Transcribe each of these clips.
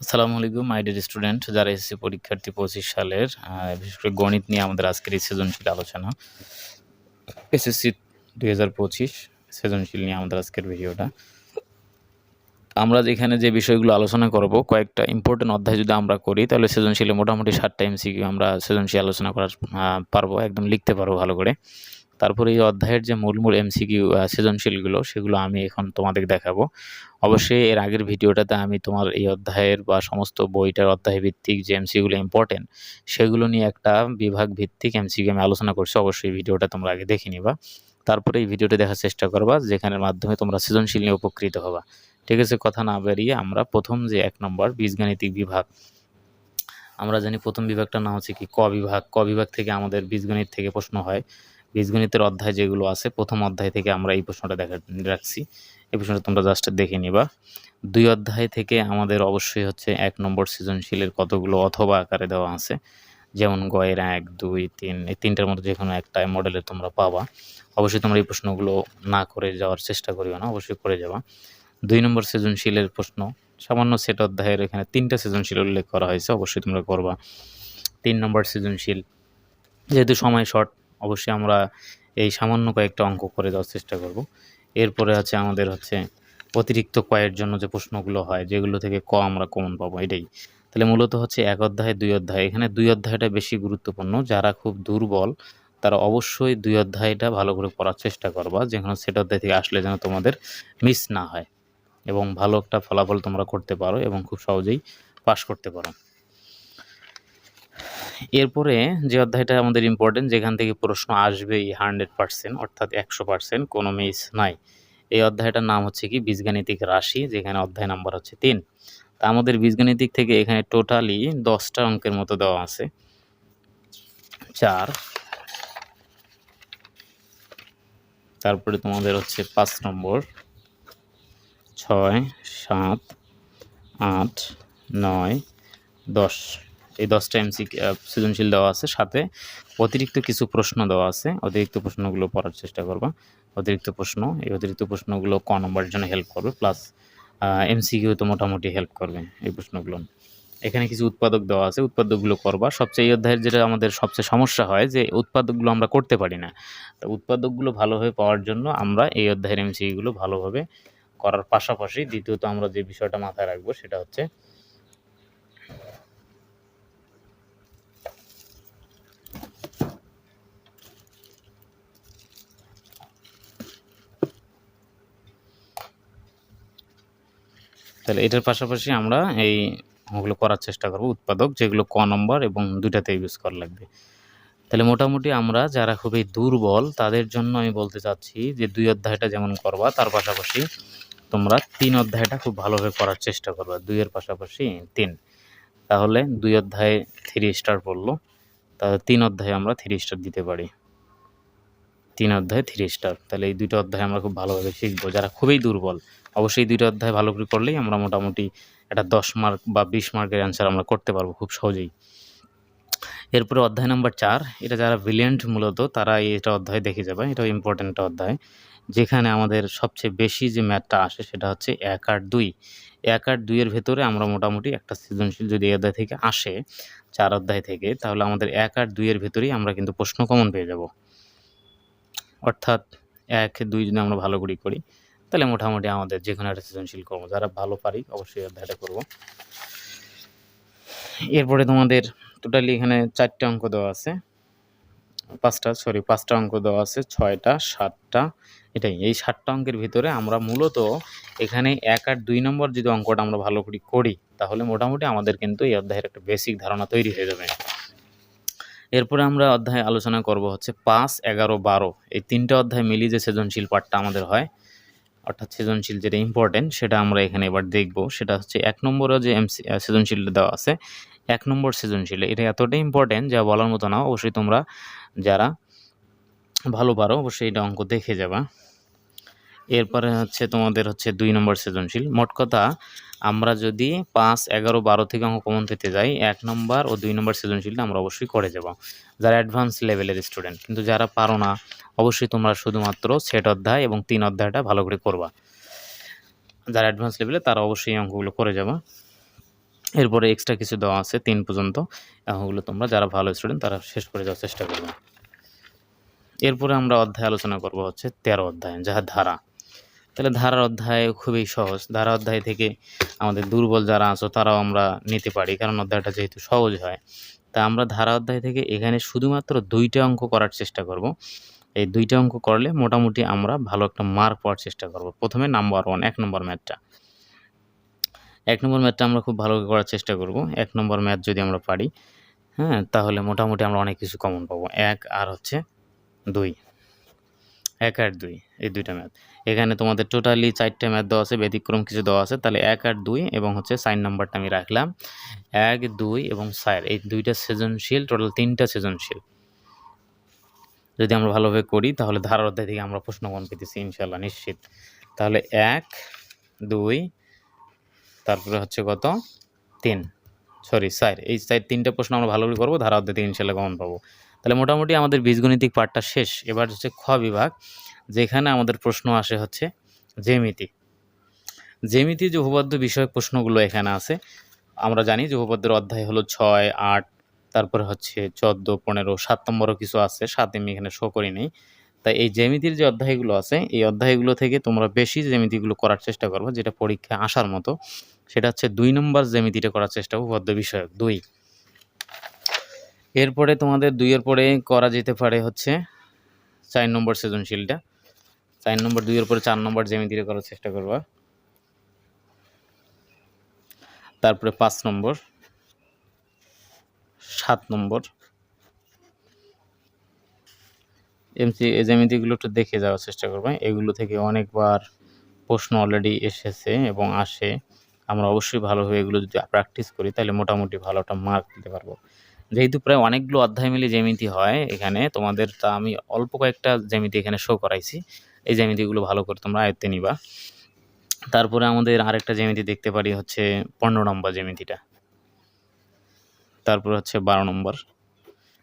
আসসালামু আলাইকুম my dear student যারা এসএসসি পরীক্ষার্থী পঁচিশ সালের বিশেষ করে গণিত নিয়ে আমাদের আজকের এই সৃজনশীল আলোচনা। এসএসসি দুই হাজার পঁচিশ সৃজনশীল নিয়ে আমাদের আজকের ভিডিওটা। আমরা যেখানে যে বিষয়গুলো আলোচনা করব, কয়েকটা ইম্পর্টেন্ট অধ্যায় যদি আমরা করি, তাহলে সৃজনশীলে মোটামুটি ষাটটা এমসিকিউ আমরা সৃজনশীল আলোচনা করার পারব, একদম লিখতে পারব ভালো করে। তারপরে এই অধ্যায়ের যে মূল মূল এমসিকিউ সৃজনশীলগুলো, সেগুলো আমি এখন তোমাদের দেখাবো। অবশ্যই এর আগের ভিডিওটাতে আমি তোমার এই অধ্যায়ের বা সমস্ত বইটার অধ্যায় ভিত্তিক যে এমসিগুলো ইম্পর্টেন্ট সেগুলো নিয়ে একটা বিভাগ ভিত্তিক এমসিকিউ আমি আলোচনা করছি। অবশ্যই ভিডিওটা তোমরা আগে দেখে নিবা। তারপরে এই ভিডিওটা দেখার চেষ্টা করবা, যেখানের মাধ্যমে তোমরা সৃজনশীল নিয়ে উপকৃত হবা। ঠিক আছে, কথা না বেরিয়ে আমরা প্রথম যে এক নম্বর, বীজগাণিতিক বিভাগ। আমরা জানি প্রথম বিভাগটার নাম হচ্ছে কি, ক বিভাগ। ক বিভাগ থেকে আমাদের বীজগণিত থেকে প্রশ্ন হয়। বীজগণিতের অধ্যায় যেগুলো আছে, প্রথম অধ্যায় থেকে আমরা এই প্রশ্নটা দেখা, রাখছি। এই প্রশ্নটা তোমরা জাস্ট দেখে নিবা। দুই অধ্যায় থেকে আমাদের অবশ্যই হচ্ছে এক নম্বর সৃজনশীলের কতগুলো অথবা আকারে দেওয়া আছে। যেমন গয়ের এক, দুই, তিন, এই তিনটার মধ্যে যে কোনো একটা মডেলের তোমরা পাবা। অবশ্যই তোমরা এই প্রশ্নগুলো না করে যাওয়ার চেষ্টা করিও না, অবশ্যই করে যাবা। দুই নম্বর সৃজনশীলের প্রশ্ন, সামান্য সেট অধ্যায়ের এখানে তিনটা সৃজনশীল উল্লেখ করা হয়েছে, অবশ্যই তোমরা করবা। তিন নম্বর সৃজনশীল, যেহেতু সময় শর্ট অবশ্যই আমরা এই সামান্য কয়েকটা অঙ্ক করে দেওয়ার চেষ্টা করব। এরপরে আছে আমাদের হচ্ছে অতিরিক্ত কয়ের জন্য যে প্রশ্নগুলো হয়, যেগুলো থেকে ক আমরা কমন পাবো, এটাই। তাহলে মূলত হচ্ছে এক অধ্যায়, দুই অধ্যায়। এখানে দুই অধ্যায়টা বেশি গুরুত্বপূর্ণ। যারা খুব দুর্বল, তারা অবশ্যই দুই অধ্যায়টা ভালো করে পড়ার চেষ্টা করবা। যেখানে সেট অধ্যায় থেকে আসলে যেন তোমাদের মিস না হয় এবং ভালো একটা ফলাফল তোমরা করতে পারো এবং খুব সহজেই পাশ করতে পারো। এরপরে যে অধ্যায়টা আমাদের ইম্পর্টেন্ট যেখান থেকে প্রশ্ন আসবেই হান্ড্রেড পার্সেন্ট অর্থাৎ একশো পার্সেন্ট কোনো মিস নাই। এই অধ্যায়টার নাম হচ্ছে কি? বীজগাণিতিক রাশি, যেখানে অধ্যায় নাম্বার হচ্ছে তিন। তা আমাদের বীজগাণিতিক থেকে এখানে টোটালি দশটা অঙ্কের মতো দেওয়া আছে। চার। তারপরে তোমাদের হচ্ছে পাঁচ নম্বর। ছয়, সাত, আট, নয়, দশ। এই দশটা এমসি সৃজনশীল দেওয়া আছে সাথে। অতিরিক্ত কিছু প্রশ্ন দেওয়া আছে। অতিরিক্ত প্রশ্নগুলো পড়ার চেষ্টা করবা। অতিরিক্ত প্রশ্ন, এই অতিরিক্ত প্রশ্নগুলো ক নম্বরের জন্য হেল্প করবে প্লাস এমসিকিউ তো মোটামুটি হেল্প করবে এই প্রশ্নগুলো। এখানে কিছু উৎপাদক দেওয়া আছে, উৎপাদকগুলো করবা। সবচেয়ে এই অধ্যায়ের যেটা আমাদের সবচেয়ে সমস্যা হয় যে উৎপাদকগুলো আমরা করতে পারি না। তো উৎপাদকগুলো ভালোভাবে পাওয়ার জন্য আমরা এই অধ্যায়ের এমসিকিউগুলো ভালোভাবে করার পাশাপাশি দ্বিতীয়ত আমরা যে বিষয়টা মাথায় রাখব সেটা হচ্ছে তাহলে এটার পাশাপাশি আমরা এই ওগুলো করার চেষ্টা করব, উৎপাদক, যেগুলো ক নম্বর এবং দুইটাতে ইউজ করা লাগবে। তাহলে মোটামুটি আমরা যারা খুবই দুর্বল, তাদের জন্য আমি বলতে চাচ্ছি যে দুই অধ্যায়টা যেমন করবা, তার পাশাপাশি তোমরা তিন অধ্যায়টা খুব ভালোভাবে করার চেষ্টা করবা, দুইয়ের পাশাপাশি তিন। তাহলে দুই অধ্যায়ে থ্রি স্টার পড়ল, তাহলে তিন অধ্যায়ে আমরা থ্রি স্টার দিতে পারি। তিন অধ্যায় থ্রি স্টার তাহলে এই দুইটা অধ্যায় আমরা খুব ভালোভাবে শিখব। যারা খুবই দুর্বল অবশ্যই দুইটা অধ্যায় ভালো করে করলেই আমরা মোটামুটি একটা দশ মার্ক বা বিশ মার্কের অ্যান্সার আমরা করতে পারব খুব সহজেই। এরপরে অধ্যায় নাম্বার চার, এটা যারা ব্রিলিয়েন্ট মূলত তারা এটা অধ্যায় দেখে যাবে এটা ইম্পর্টেন্ট একটা অধ্যায়। যেখানে আমাদের সবচেয়ে বেশি যে ম্যাথটা আসে সেটা হচ্ছে এক আর দুই। এক আর দুইয়ের ভেতরে আমরা মোটামুটি একটা সৃজনশীল যদি এই অধ্যায় থেকে আসে চার অধ্যায় থেকে, তাহলে আমাদের এক আর দুইয়ের ভেতরেই আমরা কিন্তু প্রশ্ন কমন পেয়ে যাব। অর্থাৎ এক, দুই যদি আমরা ভালো করে করি তাহলে মোটামুটি আমাদের যে কোনো একটা সৃজনশীল কর্ম, যারা ভালো পারি অবশ্যই অধ্যায়টা করব। এরপরে তোমাদের টোটালি এখানে চারটে অঙ্ক দেওয়া আছে। পাঁচটা সরি পাঁচটা অঙ্ক দেওয়া আছে, ছয়টা, সাতটা, এটাই, এই সাতটা অঙ্কের ভিতরে আমরা মূলত এখানে এক আর দুই নম্বর যদি অঙ্কটা আমরা ভালো করে করি, তাহলে মোটামুটি আমাদের কিন্তু এই অধ্যায়ের একটা বেসিক ধারণা তৈরি হয়ে যাবে। এরপরে আমরা অধ্যায় আলোচনা করব হচ্ছে পাঁচ, এগারো, বারো, এই তিনটা অধ্যায় মিলিয়ে যে সৃজনশীল পাঠটা আমাদের হয় অর্থাৎ সৃজনশীল যেটা ইম্পর্টেন্ট সেটা আমরা এখানে এবার দেখব। সেটা হচ্ছে এক নম্বরে যে এমসি সৃজনশীলটা দেওয়া আছে, এক নম্বর সৃজনশীল। এটা এতটাই ইম্পর্টেন্ট যা বলার মতো না, অবশ্যই তোমরা যারা ভালো পারো, অবশ্যই এটা অঙ্ক দেখে যাবা। এরপরে হচ্ছে তোমাদের হচ্ছে দুই নম্বর সৃজনশীল। মোট কথা আমরা যদি পাঁচ, এগারো, বারো থেকে অঙ্ক কমন পেতে যাই, এক নম্বর ও দুই নম্বর সৃজনশীলটা আমরা অবশ্যই করে যাব। যারা অ্যাডভান্স লেভেলের স্টুডেন্ট কিন্তু যারা পারো না, অবশ্যই তোমরা শুধুমাত্র সেট অধ্যায় এবং তিন অধ্যায়টা ভালো করে করবা। যারা অ্যাডভান্স লেভেলে তারা অবশ্যই এই অঙ্কগুলো করে যাবা। এরপরে এক্সট্রা কিছু দেওয়া আছে, তিন পর্যন্ত। অঙ্কগুলো তোমরা যারা ভালো স্টুডেন্ট তারা শেষ করে যাওয়ার চেষ্টা করবে। এরপরে আমরা অধ্যায় আলোচনা করব হচ্ছে তেরো অধ্যায় যাহা ধারা। তাহলে ধারার অধ্যায় খুবই সহজ। ধারা অধ্যায় থেকে আমাদের দুর্বল যারা আছো, তারাও আমরা নিতে পারি, কারণ অধ্যায়টা যেহেতু সহজ হয়। তা আমরা ধারা অধ্যায় থেকে এখানে শুধুমাত্র দুইটা অঙ্ক করার চেষ্টা করব। এই দুইটা অঙ্ক করলে মোটামুটি আমরা ভালো একটা মার্ক পাওয়ার চেষ্টা করব। প্রথমে নাম্বার ওয়ান এক নম্বর ম্যাথটা এক নম্বর ম্যাথটা আমরা খুব ভালো করে করার চেষ্টা করব। এক নম্বর ম্যাথ যদি আমরা পারি হ্যাঁ তাহলে মোটামুটি আমরা অনেক কিছু কমন পাবো। এক আর হচ্ছে দুই। এক আট দুই, এই দুইটা ম্যাথ। এখানে তোমাদের টোটালি চারটে ম্যাথ দেওয়া আছে, ব্যতিক্রম কিছু দেওয়া আছে, তাহলে এক আট দুই এবং হচ্ছে সাইন নাম্বারটা আমি রাখলাম। এক, দুই এবং সাইর এই দুইটা সৃজনশীল টোটাল তিনটা সৃজনশীল। যদি আমরা ভালোভাবে করি, তাহলে ধারার অধ্যায় থেকে আমরা প্রশ্নগণ পেতেছি ইনশাল্লাহ নিশ্চিত। তাহলে এক, দুই, তারপরে হচ্ছে কত? তিন। সরি স্যার এই স্যার তিনটা প্রশ্ন আমরা ভালো করে করব ধারা অধ্যায় থেকে ইনশাল্লাহ কমন পাবো। তাহলে মোটামুটি আমাদের বীজগণিতিক পাঠটা শেষ। এবার হচ্ছে খ বিভাগ, যেখানে আমাদের প্রশ্ন আসে হচ্ছে জ্যামিতি। জ্যামিতি যে উপপাদ্য বিষয়ক প্রশ্নগুলো এখানে আছে। আমরা জানি যে উপপাদ্যের অধ্যায় হলো ছয়, আট, তারপরে হচ্ছে চোদ্দ, পনেরো, সাত নম্বরও কিছু আছে, সাত আমি এখানে শো করি নেই তাই এই জ্যামিতির যে অধ্যায়গুলো আছে, এই অধ্যায়গুলো থেকে তোমরা বেশি জ্যামিতিগুলো করার চেষ্টা করব, যেটা পরীক্ষায় আসার মতো। সেটা হচ্ছে দুই নম্বর জ্যামিতিটা করার চেষ্টা, উপপাদ্য বিষয়ক দুই। এরপরে তোমাদের দুইয়ের পরে করা যেতে পারে হচ্ছে চার নম্বর সৃজনশীলটা। চার নম্বর দুইয়ের পরে চার নম্বর জ্যামিতিটা করার চেষ্টা করবা। তারপরে পাঁচ নম্বর, সাত নম্বর। এমসি এই জ্যামিতিগুলো একটু দেখে যাওয়ার চেষ্টা করবে। এগুলো থেকে অনেকবার প্রশ্ন অলরেডি এসেছে এবং আসে। আমরা অবশ্যই ভালোভাবে এগুলো যদি প্র্যাকটিস করি, তাহলে মোটামুটি ভালো একটা মার্ক দিতে পারব। যেহেতু প্রায় অনেকগুলো অধ্যায় মিলে জ্যামিতি হয় এখানে, তোমাদের তা আমি অল্প কয়েকটা জ্যামিতি এখানে শো করাইছি। এই জ্যামিতিগুলো ভালো করে তোমরা আয়ত্তে নিবা। তারপরে আমাদের আরেকটা জ্যামিতি দেখতে পারি হচ্ছে পনেরো নম্বর জ্যামিতিটা। তারপরে হচ্ছে বারো নম্বর।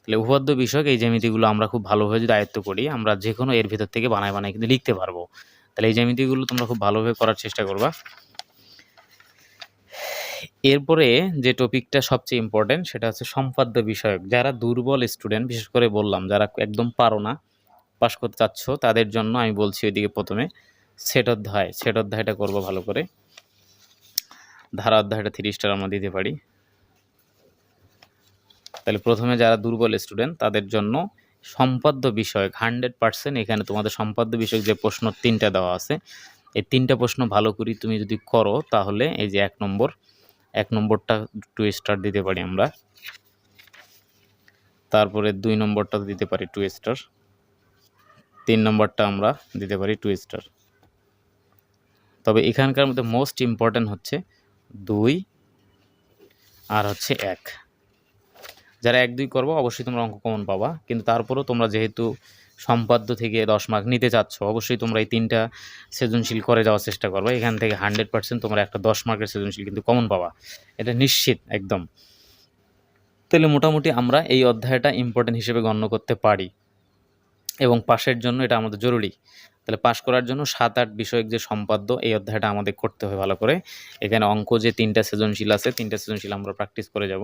তাহলে উপপাদ্য বিষয়ক এই জ্যামিতিগুলো আমরা খুব ভালোভাবে যদি আয়ত্ত করি, আমরা যে কোনো এর ভিতর থেকে বানায় বানায় কিন্তু লিখতে পারব। তাহলে এই জ্যামিতিগুলো তোমরা খুব ভালোভাবে করার চেষ্টা করবা। এরপরে যে টপিকটা সবচেয়ে ইম্পর্টেন্ট সেটা হচ্ছে সম্পাদ্য বিষয়ক। যারা দুর্বল স্টুডেন্ট বিশেষ করে বললাম, যারা একদম পারো না পাশ করতে চাচ্ছ, তাদের জন্য আমি বলছি ওইদিকে প্রথমে সেট অধ্যায় সেট অধ্যায়টা করব ভালো করে। ধারা অধ্যায়টা থ্রি স্টার আমরা দিতে পারি। তাহলে প্রথমে যারা দুর্বল স্টুডেন্ট তাদের জন্য সম্পাদ্য বিষয়ক। হান্ড্রেড পার্সেন্ট এখানে তোমাদের সম্পাদ্য বিষয়ক যে প্রশ্ন তিনটা দেওয়া আছে, এই তিনটা প্রশ্ন ভালো করে তুমি যদি করো, তাহলে এই যে এক নম্বর এক নম্বরটা টু স্টার দিতে পারি আমরা। তারপরে দুই নম্বরটা দিতে পারি টু স্টার তিন নম্বরটা আমরা দিতে পারি টু স্টার তবে এখানকার মধ্যে মোস্ট ইম্পর্ট্যান্ট হচ্ছে দুই আর হচ্ছে এক। যারা এক দুই করব, অবশ্যই তোমরা অঙ্ক কমন পাবা। কিন্তু তারপরেও তোমরা যেহেতু সম্পাদ্য থেকে দশ মার্ক নিতে চাচ্ছ, অবশ্যই তোমরা এই তিনটা সৃজনশীল করে যাওয়ার চেষ্টা করবে। এখান থেকে হান্ড্রেড পার্সেন্ট তোমরা একটা দশ মার্কের সৃজনশীল কিন্তু কমন পাবা। এটা নিশ্চিত, একদম। তাহলে মোটামুটি আমরা এই অধ্যায়টা ইম্পর্টেন্ট হিসেবে গণ্য করতে পারি। এবং পাশের জন্য এটা আমাদের জরুরি। তাহলে পাশ করার জন্য সাত আট বিষয়ক যে সম্পাদ্য, এই অধ্যায়টা আমাদের করতে হয় ভালো করে। এখানে অঙ্ক যে তিনটা সৃজনশীল আছে, তিনটা সৃজনশীল আমরা প্র্যাকটিস করে যাব।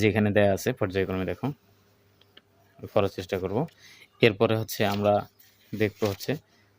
যে এখানে দেয়া আছে, পর্যায়ক্রমে দেখো। করার চেষ্টা করব। এরপরে হচ্ছে আমরা দেখব হচ্ছে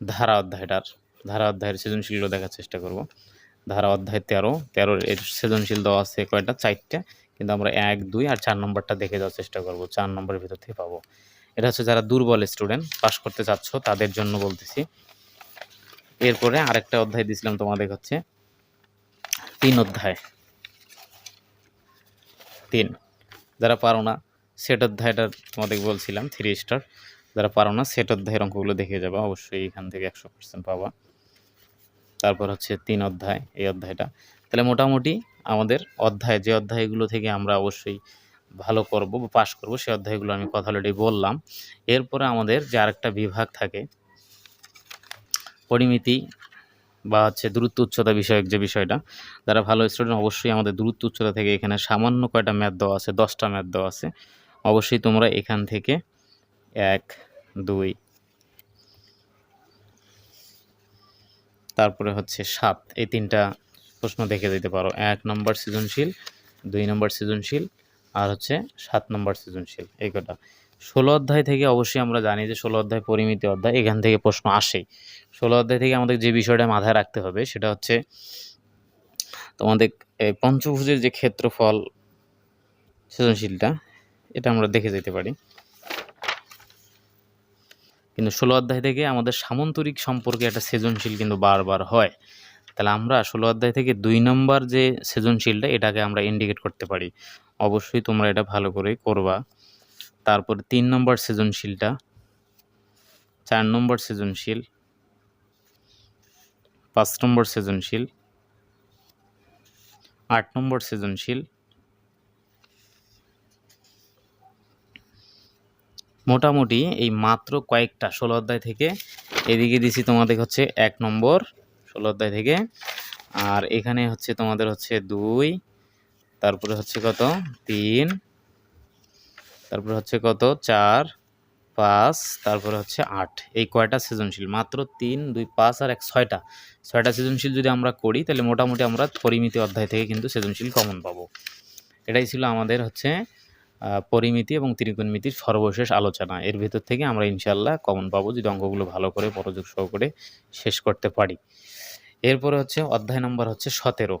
ধারা অধ্যায়টার, ধারা অধ্যায়ের সৃজনশীলও দেখার চেষ্টা করব। ধারা অধ্যায় তেরো, তেরোর এর সৃজনশীল দেওয়া আছে কয়টা? চারটা। কিন্তু আমরা এক, দুই আর চার নম্বরটা দেখে যাওয়ার চেষ্টা করব, চার নম্বরের ভিতর থেকে পাবো। এটা হচ্ছে যারা দুর্বল স্টুডেন্ট পাস করতে চাচ্ছ, তাদের জন্য বলতেছি। এরপরে আরেকটা অধ্যায় দিয়েছিলাম তোমাদের হচ্ছে তিন অধ্যায়। তিন। যারা পারো না সেট অধ্যায়টা তোমাদের বলছিলাম থ্রি স্টার যারা পারো না সেট অধ্যায়ের অঙ্কগুলো দেখে যাবা, অবশ্যই এখান থেকে একশো পার্সেন্ট পাবা। তারপর হচ্ছে তিন অধ্যায়, এই অধ্যায়টা। তাহলে মোটামুটি আমাদের অধ্যায়, যে অধ্যায়গুলো থেকে আমরা অবশ্যই ভালো করব বা পাশ করব সেই অধ্যায়গুলো আমি কথা অলরেডি বললাম। এরপরে আমাদের যে আরেকটা বিভাগ থাকে, পরিমিতি বা হচ্ছে দূরত্ব উচ্চতা বিষয়ক যে বিষয়টা, যারা ভালো স্টুডেন্ট অবশ্যই আমাদের দূরত্ব উচ্চতা থেকে এখানে সামান্য কয়টা ম্যাথ দেওয়া আছে, দশটা ম্যাথ দেওয়া আছে। অবশ্যই তোমরা এখান থেকে এক, দুই, তারপরে হচ্ছে সাত, এই তিনটা প্রশ্ন দেখে দিতে পারো। এক নম্বর সৃজনশীল, দুই নম্বর সৃজনশীল, আর হচ্ছে সাত নম্বর সৃজনশীল, এই কটা ষোলো অধ্যায় থেকে অবশ্যই আমরা জানি যে ষোলো অধ্যায় পরিমিতি অধ্যায়, এখান থেকে প্রশ্ন আসেই। ষোলো অধ্যায় থেকে আমাদের যে বিষয়টা মাথায় রাখতে হবে, সেটা হচ্ছে তোমাদের পঞ্চভুজের যে ক্ষেত্রফল সৃজনশীলটা, এটা আমরা দেখে যেতে পারি। কিন্তু ষোলো অধ্যায় থেকে আমাদের সামন্তরিক সম্পর্কে একটা সৃজনশীল কিন্তু বারবার হয়। তাহলে আমরা ষোলো অধ্যায় থেকে দুই নম্বর যে সৃজনশীলটা, এটাকে আমরা ইন্ডিকেট করতে পারি। অবশ্যই তোমরা এটা ভালো করে করবা। তারপর তিন নম্বর সৃজনশীলটা, চার নম্বর সৃজনশীল, পাঁচ নম্বর সৃজনশীল, আট নম্বর সৃজনশীল, মোটামুটি এই মাত্র কয়েকটা ষোলো অধ্যায় থেকে এদিকে দিছি তোমাদের হচ্ছে এক নম্বর ষোলো অধ্যায় থেকে, আর এখানে হচ্ছে তোমাদের হচ্ছে দুই, তারপরে হচ্ছে কত? তিন তারপরে হচ্ছে কত? চার, পাঁচ, তারপরে হচ্ছে আট। এই কয়টা সৃজনশীল? মাত্র তিন, দুই, পাঁচ আর এক, ছয়টা। ছয়টা সৃজনশীল যদি আমরা করি, তাহলে মোটামুটি আমরা পরিমিতি অধ্যায় থেকে কিন্তু সৃজনশীল কমন পাবো। এটাই ছিল আমাদের হচ্ছে পরিমিতি এবং ত্রিকোণমিতির সর্বশেষ আলোচনা। এর ভিতর থেকে আমরা ইনশাল্লাহ কমন পাবো যদি অঙ্কগুলো ভালো করে, মনোযোগ সহকারে শেষ করতে পারি। এরপরে হচ্ছে অধ্যায় নম্বর হচ্ছে সতেরো।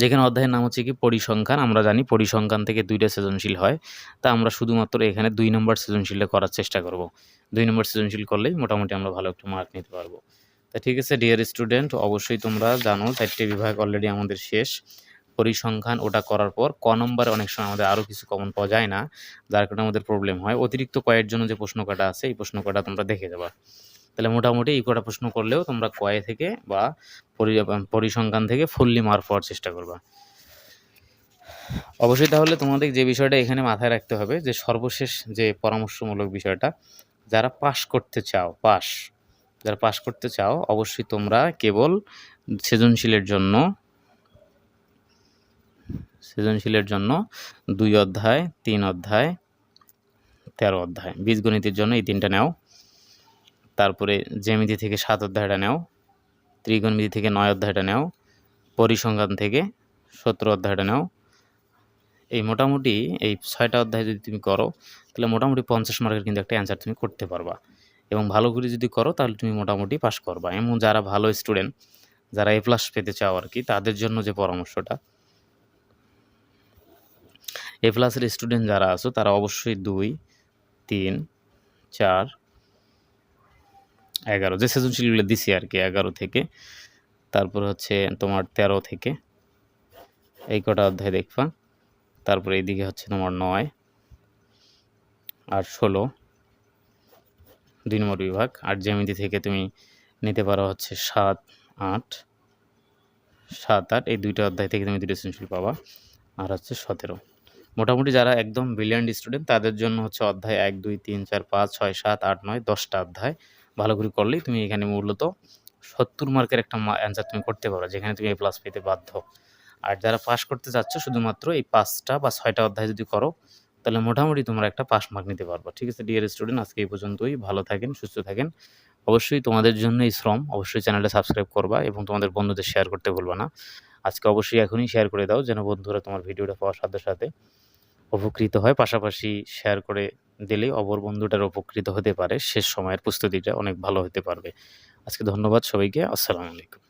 যেখানে অধ্যায়ের নাম হচ্ছে কি পরিসংখ্যান। আমরা জানি পরিসংখ্যান থেকে দুইটা সৃজনশীল হয়। তা আমরা শুধুমাত্র এখানে দুই নম্বর সৃজনশীলটা করার চেষ্টা করব। দুই নম্বর সৃজনশীল করলেই মোটামুটি আমরা ভালো একটা মার্ক নিতে পারব। তা ঠিক আছে ডিয়ার স্টুডেন্ট অবশ্যই তোমরা জানো চারটে বিভাগ অলরেডি আমাদের শেষ। পরিসংখ্যান ওটা করার পর ক নম্বরে অনেক সময় আমাদের আরও কিছু কমন পাওয়া যায় না। যার কারণে আমাদের প্রবলেম হয়। অতিরিক্ত কয়ের জন্য যে প্রশ্ন কটা আছে, এই প্রশ্ন কটা তোমরা দেখে যাবা। তাহলে মোটামুটি এই কটা প্রশ্ন করলেও তোমরা কয়ে থেকে বা পরিসংখ্যান থেকে ফুললি মার্ক পাওয়ার চেষ্টা করবা। অবশ্যই তাহলে তোমাদের যে বিষয়টা এখানে মাথায় রাখতে হবে যে সর্বশেষ যে পরামর্শমূলক বিষয়টা, যারা পাশ করতে চাও পাস যারা পাশ করতে চাও, অবশ্যই তোমরা কেবল সৃজনশীলের জন্য সৃজনশীলের জন্য দুই অধ্যায়, তিন অধ্যায়, তেরো অধ্যায়, বীজগণিতের জন্য এই তিনটা নাও। তারপরে জ্যামিতি থেকে সাত অধ্যায়টা নাও ত্রিগণমিতি থেকে নয় অধ্যায়টা নেও, পরিসংখ্যান থেকে সতেরো অধ্যায়টা নেও। এই মোটামুটি এই ছয়টা অধ্যায় যদি তুমি করো, তাহলে মোটামুটি পঞ্চাশ মার্কের কিন্তু একটা অ্যান্সার তুমি করতে পারবা। এবং ভালো করে যদি করো, তাহলে তুমি মোটামুটি পাস করবা। এমন যারা ভালো স্টুডেন্ট যারা এ প্লাস পেতে চাও আর কি, তাদের জন্য যে পরামর্শটা। এ প্লাসের স্টুডেন্ট যারা আছো, তারা অবশ্যই দুই, তিন, চার এগারো, যে সৃজনশীলগুলো দিছি আর কি, এগারো থেকে। তারপর হচ্ছে তোমার তেরো থেকে। এই কটা অধ্যায় দেখবা। তারপরে এইদিকে হচ্ছে তোমার নয় আর ষোলো। দুই নম্বর বিভাগ। আর জ্যামিতি থেকে তুমি নিতে পারো হচ্ছে সাত, আট। সাত, আট, এই দুইটা অধ্যায় থেকে তুমি দুটো সৃজনশীল পাবা। আর হচ্ছে সতেরো। মোটামুটি যারা একদম ব্রিলিয়ান্ট স্টুডেন্ট তাদের জন্য হচ্ছে অধ্যায় এক, দুই, তিন, চার, পাঁচ, ছয়, সাত, আট, নয়, দশটা অধ্যায়। ভালো করে করলেই তুমি এখানে মূলত সত্তর মার্কের একটা অ্যান্সার তুমি করতে পারো, যেখানে তুমি এ প্লাস পেতে বাধ্য। আর যারা পাস করতে চাচ্ছ, শুধুমাত্র এই পাঁচটা বা ছয়টা অধ্যায় যদি করো, তাহলে মোটামুটি তোমরা একটা পাস মার্ক নিতে পারব। ঠিক আছে ডিয়ার স্টুডেন্ট আজকে এই পর্যন্তই। ভালো থাকেন, সুস্থ থাকেন। অবশ্যই তোমাদের জন্য এই শ্রম, অবশ্যই চ্যানেলটা সাবস্ক্রাইব করবা এবং তোমাদের বন্ধুদের শেয়ার করতে ভুলবা না। আজকে অবশ্যই এখনই শেয়ার করে দাও, যেন বন্ধুরা তোমার ভিডিওটা পাওয়ার সাথে সাথে উপকৃত হয়। পাশাপাশি শেয়ার করে দিলে অপর বন্ধুটার উপকৃত হতে পারে। শেষ সময়ের প্রস্তুতিটা অনেক ভালো হতে পারবে। আজকে ধন্যবাদ সবাইকে। আসসালামু আলাইকুম।